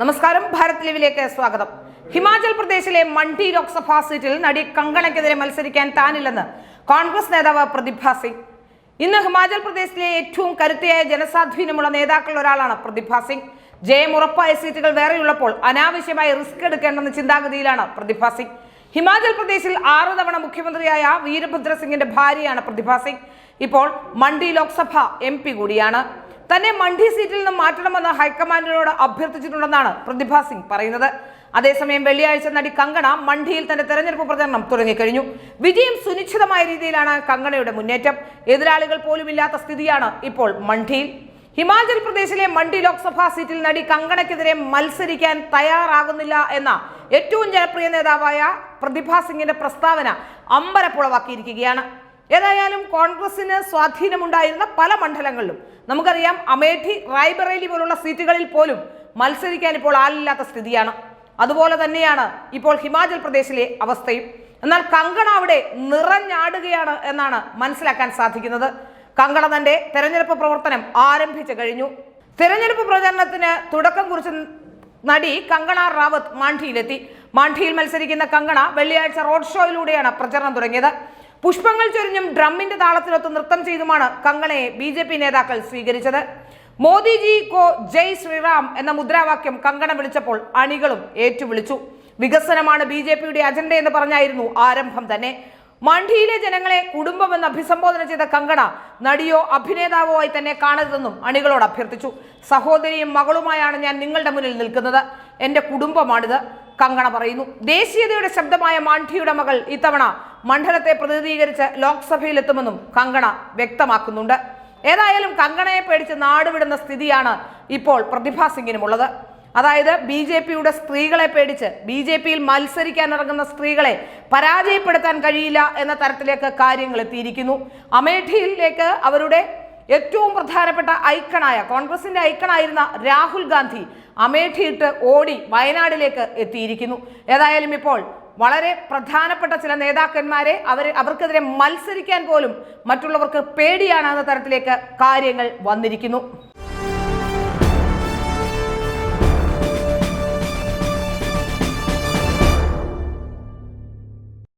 നമസ്കാരം ഭാരത് ലീവിലേക്ക് സ്വാഗതം. ഹിമാചൽ പ്രദേശിലെ മണ്ഡി ലോക്സഭാ സീറ്റിൽ നടി കങ്കണയ്ക്കെതിരെ മത്സരിക്കാൻ താനില്ലെന്ന് കോൺഗ്രസ് നേതാവ് പ്രതിഭ സിംഗ്. ഇന്ന് ഹിമാചൽ പ്രദേശിലെ ഏറ്റവും കരുത്തയായ ജനസ്വാധീനമുള്ള നേതാക്കളിൽ ഒരാളാണ് പ്രതിഭ സിംഗ്. ജയം ഉറപ്പായ സീറ്റുകൾ വേറെയുള്ളപ്പോൾ അനാവശ്യമായി റിസ്ക് എടുക്കേണ്ടെന്ന ചിന്താഗതിയിലാണ് പ്രതിഭ സിംഗ്. ഹിമാചൽ പ്രദേശിൽ ആറ് തവണ മുഖ്യമന്ത്രിയായ വീരഭദ്ര സിംഗിന്റെ ഭാര്യയാണ് പ്രതിഭ സിംഗ്. ഇപ്പോൾ മണ്ഡി ലോക്സഭ എം കൂടിയാണ്. തന്നെ മണ്ഡി സീറ്റിൽ നിന്ന് മാറ്റണമെന്ന് ഹൈക്കമാൻഡിനോട് അഭ്യർത്ഥിച്ചിട്ടുണ്ടെന്നാണ് പ്രതിഭ സിംഗ് പറയുന്നത്. അതേസമയം വെള്ളിയാഴ്ച നടി കങ്കണ മണ്ഡിയിൽ തന്റെ തെരഞ്ഞെടുപ്പ് പ്രചരണം തുടങ്ങിക്കഴിഞ്ഞു. വിജയം സുനിശ്ചിതമായ രീതിയിലാണ് കങ്കണയുടെ മുന്നേറ്റം. എതിരാളികൾ പോലുമില്ലാത്ത സ്ഥിതിയാണ് ഇപ്പോൾ മണ്ഡിയിൽ. ഹിമാചൽ പ്രദേശിലെ മണ്ഡി ലോക്സഭാ സീറ്റിൽ നടി കങ്കണയ്ക്കെതിരെ മത്സരിക്കാൻ തയ്യാറാകുന്നില്ല എന്ന ഏറ്റവും ജനപ്രിയ നേതാവായ പ്രതിഭാ സിംഗിന്റെ പ്രസ്താവന അമ്പരപ്പുളവാക്കിയിരിക്കുകയാണ്. ഏതായാലും കോൺഗ്രസിന് സ്വാധീനമുണ്ടായിരുന്ന പല മണ്ഡലങ്ങളിലും. നമുക്കറിയാം അമേഠി റായ്ബറേലി പോലുള്ള സീറ്റുകളിൽ പോലും മത്സരിക്കാൻ ഇപ്പോൾ ആളില്ലാത്ത സ്ഥിതിയാണ്. അതുപോലെ തന്നെയാണ് ഇപ്പോൾ ഹിമാചൽ പ്രദേശിലെ അവസ്ഥയും. എന്നാൽ കങ്കണ അവിടെ നിറഞ്ഞാടുകയാണ് എന്നാണ് മനസ്സിലാക്കാൻ സാധിക്കുന്നത്. കങ്കണ തന്റെ തെരഞ്ഞെടുപ്പ് പ്രവർത്തനം ആരംഭിച്ചു കഴിഞ്ഞു. തെരഞ്ഞെടുപ്പ് പ്രചരണത്തിന് തുടക്കം കുറിച്ച് നടി കങ്കണ റാവത്ത് മാണ്ഡിയിലെത്തി മാണ്ഡിയിൽ മത്സരിക്കുന്ന കങ്കണ വെള്ളിയാഴ്ച റോഡ് ഷോയിലൂടെയാണ് പ്രചരണം തുടങ്ങിയത്. പുഷ്പങ്ങൾ ചൊരിഞ്ഞും ഡ്രമ്മിന്റെ താളത്തിലൊത്ത് നൃത്തം ചെയ്തുമാണ് കങ്കണയെ ബി ജെ പി നേതാക്കൾ സ്വീകരിച്ചത്. മോദിജി കോ ജയ് ശ്രീറാം എന്ന മുദ്രാവാക്യം കങ്കണ വിളിച്ചപ്പോൾ അണികളും ഏറ്റുവിളിച്ചു. വികസനമാണ് ബി ജെ പിയുടെ അജണ്ട എന്ന് പറഞ്ഞായിരുന്നു ആരംഭം തന്നെ. മണ്ഡിയിലെ ജനങ്ങളെ കുടുംബമെന്ന് അഭിസംബോധന ചെയ്ത കങ്കണ നടിയോ അഭിനേതാവോ ആയി തന്നെ കാണരുതെന്നും അണികളോട് അഭ്യർത്ഥിച്ചു. സഹോദരിയും മകളുമായാണ് ഞാൻ നിങ്ങളുടെ മുന്നിൽ നിൽക്കുന്നത്. എന്റെ കുടുംബമാണിത്. കങ്കണ പറയുന്നു. ദേശീയതയുടെ ശബ്ദമായ മാണ്ഡിയുടെ മകൾ ഇത്തവണ മണ്ഡലത്തെ പ്രതിനിധീകരിച്ച് ലോക്സഭയിലെത്തുമെന്നും കങ്കണ വ്യക്തമാക്കുന്നുണ്ട്. ഏതായാലും കങ്കണയെ പേടിച്ച് നാടുവിടുന്ന സ്ഥിതിയാണ് ഇപ്പോൾ പ്രതിഭാ സിംഗിനുമുള്ളത്. അതായത് ബി ജെ പിയുടെ സ്ത്രീകളെ പേടിച്ച് ബി ജെ പിയിൽ മത്സരിക്കാൻ ഇറങ്ങുന്ന സ്ത്രീകളെ പരാജയപ്പെടുത്താൻ കഴിയില്ല എന്ന തരത്തിലേക്ക് കാര്യങ്ങൾ എത്തിയിരിക്കുന്നു. അമേഠിയിലേക്ക് അവരുടെ ഏറ്റവും പ്രധാനപ്പെട്ട ഐക്കണായ കോൺഗ്രസിന്റെ ഐക്കണായിരുന്ന രാഹുൽ ഗാന്ധി അമേഠിയിട്ട് ഓടി വയനാടിലേക്ക് എത്തിയിരിക്കുന്നു. ഏതായാലും ഇപ്പോൾ വളരെ പ്രധാനപ്പെട്ട ചില നേതാക്കന്മാരെ അവർ അവർക്കെതിരെ മത്സരിക്കാൻ പോലും മറ്റുള്ളവർക്ക് പേടിയാണ് തരത്തിലേക്ക് കാര്യങ്ങൾ വന്നിരിക്കുന്നു.